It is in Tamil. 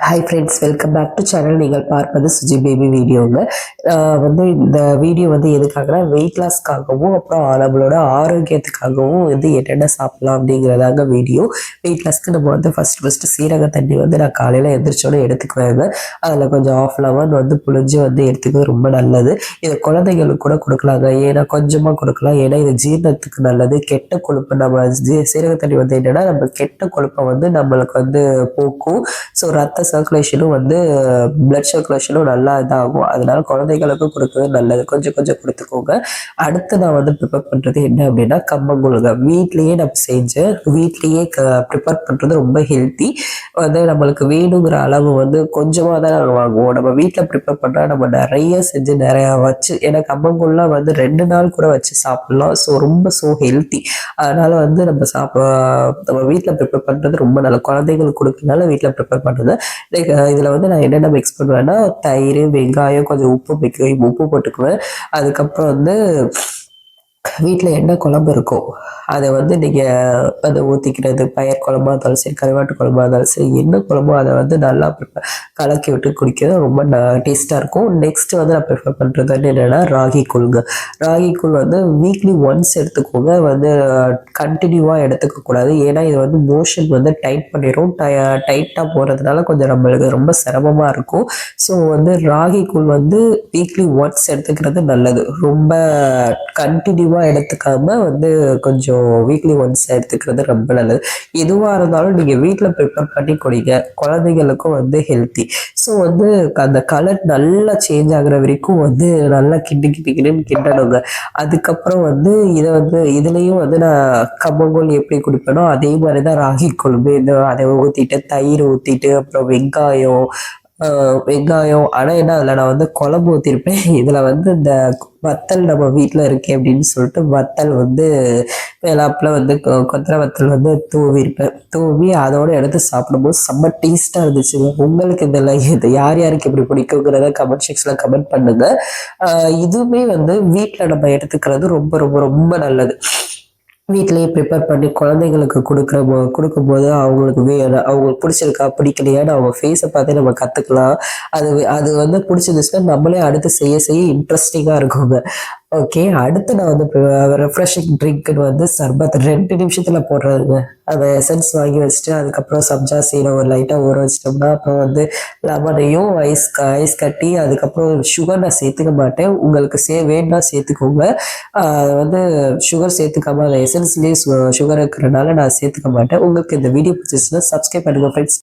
Hi friends welcome back to channel நீங்கள் பார்ப்பது சுஜி பேபி வீடியோங்க வந்து இந்த வீடியோ வந்து எதுக்காகனா வெயிட் லாஸ்க்காகவும் அப்புறம் நம்மளோட ஆரோக்கியத்துக்காகவும் வந்து என்னென்ன சாப்பிடலாம் அப்படிங்கிறதாங்க வீடியோ வெயிட் லாஸ்க்கு நம்ம வந்து ஃபஸ்ட் ஃபஸ்ட்டு சீரக தண்ணி வந்து நான் காலையில் எழுந்திரிச்சோடனே எடுத்துக்குவேங்க. அதில் கொஞ்சம் ஆஃப் லெமன் வந்து புழிஞ்சு வந்து எடுத்துக்கிறது ரொம்ப நல்லது. இது குழந்தைங்களுக்கு கூட கொடுக்கலாங்க. ஏன்னா கொஞ்சமாக கொடுக்கலாம். ஏன்னா இது ஜீரணத்துக்கு நல்லது. கெட்ட கொழுப்பு நம்ம ஜீ- சீரக தண்ணி வந்து என்னென்னா நம்ம கெட்ட கொழுப்பை வந்து நம்மளுக்கு வந்து போக்கும். ஸோ ரத்த சர்க்குலேஷனும் வந்து பிளட் சர்க்குலேஷனும் நல்லா இதாகும். அதனால குழந்தைகளுக்கும் கொடுக்குறது நல்லது. கொஞ்சம் கொஞ்சம் கொடுத்துக்கோங்க. அடுத்து நான் வந்து ப்ரிப்பேர் பண்ணுறது என்ன அப்படின்னா கம்மங்கூழுங்க வீட்லேயே நம்ம செஞ்சு வீட்லேயே க ப்ரிப்பேர் பண்ணுறது ரொம்ப ஹெல்த்தி வந்து நம்மளுக்கு வேணுங்கிற அளவு வந்து கொஞ்சமாக தான் நாங்கள் வாங்குவோம். நம்ம வீட்டில் ப்ரிப்பேர் பண்ணால் நம்ம நிறைய செஞ்சு நிறையா வச்சு ஏன்னா கம்மங்கூழ்லாம் வந்து ரெண்டு நாள் கூட வச்சு சாப்பிட்லாம். ஸோ ரொம்ப ஸோ ஹெல்த்தி அதனால வந்து நம்ம சாப்பிட நம்ம வீட்டில் ப்ரிப்பேர் பண்ணுறது ரொம்ப நல்ல குழந்தைங்களுக்கு கொடுக்கறனால வீட்டில் ப்ரிப்பேர் பண்ணுறது லைக் uh, இதில் வந்து நான் என்னென்ன மிக்ஸ் பண்ணுவேன்னா தயிர் வெங்காயம் கொஞ்சம் உப்பு மிக் உப்பு போட்டுக்குவேன். அதுக்கப்புறம் வந்து வீட்டில் என்ன குழம்பு இருக்கோ அதை வந்து நீங்கள் அதை ஊற்றிக்கிறது பயிர் குழம்பாக இருந்தாலும் சரி கருவாட்டு குழம்பாக இருந்தாலும் சரி என்ன குழம்போ அதை வந்து நல்லா கலக்கி விட்டு குடிக்கிறது ரொம்ப டேஸ்ட்டாக இருக்கும். நெக்ஸ்ட் வந்து நான் ப்ரிஃபர் பண்ணுறது வந்து என்னென்னா ராகி கூழ்ங்க. ராகி கூழ் வந்து வீக்லி ஒன்ஸ் எடுத்துக்கோங்க. வந்து கண்டினியூவாக எடுத்துக்கக்கூடாது ஏன்னா இது வந்து மோஷன் வந்து டைட் பண்ணிடும் டைட்டாக போகிறதுனால கொஞ்சம் நம்மளுக்கு ரொம்ப சிரமமாக இருக்கும். ஸோ வந்து ராகி கூழ் வந்து வீக்லி ஒன்ஸ் எடுத்துக்கிறது நல்லது. ரொம்ப அதிகமாக எடுத்துக்காம வந்து கொஞ்சம் வீக்லி ஒன்ஸ் எடுத்துக்கிறது ரொம்ப நல்லது. எதுவாக இருந்தாலும் நீங்கள் வீட்டில் ப்ரிப்பேர் பண்ணி கொடுங்க. குழந்தைங்களுக்கும் வந்து ஹெல்த்தி ஸோ வந்து அந்த கலர் நல்லா சேஞ்ச் ஆகுற வரைக்கும் வந்து நல்லா கிண்டு கிண்டு கிண்டுன்னு கிண்டணுங்க. அதுக்கப்புறம் வந்து இதை வந்து இதுலேயும் வந்து நான் கம்மங்கூழ் எப்படி குடிப்பேனோ அதே மாதிரி தான் ராகி கொழும்பு இந்த அதை ஊற்றிட்டு தயிர் ஊற்றிட்டு அப்புறம் வெங்காயம் வெங்காயம் ஆனால் என்ன அதில் நான் வந்து குழம்பு ஊற்றிருப்பேன் இதில் வந்து இந்த வத்தல் நம்ம வீட்டில் இருக்கே அப்படின்னு சொல்லிட்டு வத்தல் வந்து வேலாப்பில் வந்து கொ- கொத்தரை வத்தல் வந்து தூவிருப்பேன். தூவி அதோடு எடுத்து சாப்பிடும்போது செம்ம டேஸ்ட்டாக இருந்துச்சு. உங்களுக்கு இதெல்லாம் இது யார் யாருக்கு எப்படி பிடிக்குங்கிறத கமெண்ட் செக்ஷனில் கமெண்ட் பண்ணுங்கள் இதுவுமே வந்து வீட்டில் நம்ம எடுத்துக்கிறது ரொம்ப ரொம்ப ரொம்ப நல்லது. வீட்டிலேயே ப்ரிப்பேர் பண்ணி குழந்தைங்களுக்கு கொடுக்குற போ கொடுக்கும்போது அவங்களுக்கு வே அவங்களுக்கு பிடிச்சிருக்கா பிடிக்கலையான்னு அவங்க ஃபேஸை பார்த்தே நம்ம கற்றுக்கலாம் அது அது வந்து பிடிச்சிருந்துச்சுன்னா நம்மளே அடுத்து செய்ய செய்ய இன்ட்ரெஸ்டிங்காக இருக்குங்க. ஓகே அடுத்து நான் வந்து ரெஃப்ரெஷிங் ட்ரிங்க்னு வந்து சர்பத் ரெண்டு நிமிஷத்தில் போடுறதுங்க அதை எசன்ஸ் வாங்கி வச்சுட்டு அதுக்கப்புறம் சப்ஜா சீரை ஒரு லைட்டாக ஊற வச்சிட்டோம்னா அப்புறம் வந்து லெமனையும் ஐஸ் ஐஸ் கட்டி அதுக்கப்புறம் சுகர் நான் சேர்த்துக்க மாட்டேன். உங்களுக்கு சே வேணும்னா சேர்த்துக்கோங்க. அதை வந்து சுகர் சேர்த்துக்காம அந்த எசன்ஸ்லேயே சுகர் இருக்கிறனால நான் சேர்த்துக்க மாட்டேன். உங்களுக்கு இந்த வீடியோ பிடிச்சிச்சுன்னா சப்ஸ்கிரைப் பண்ணுங்கள் ஃப்ரெண்ட்ஸ்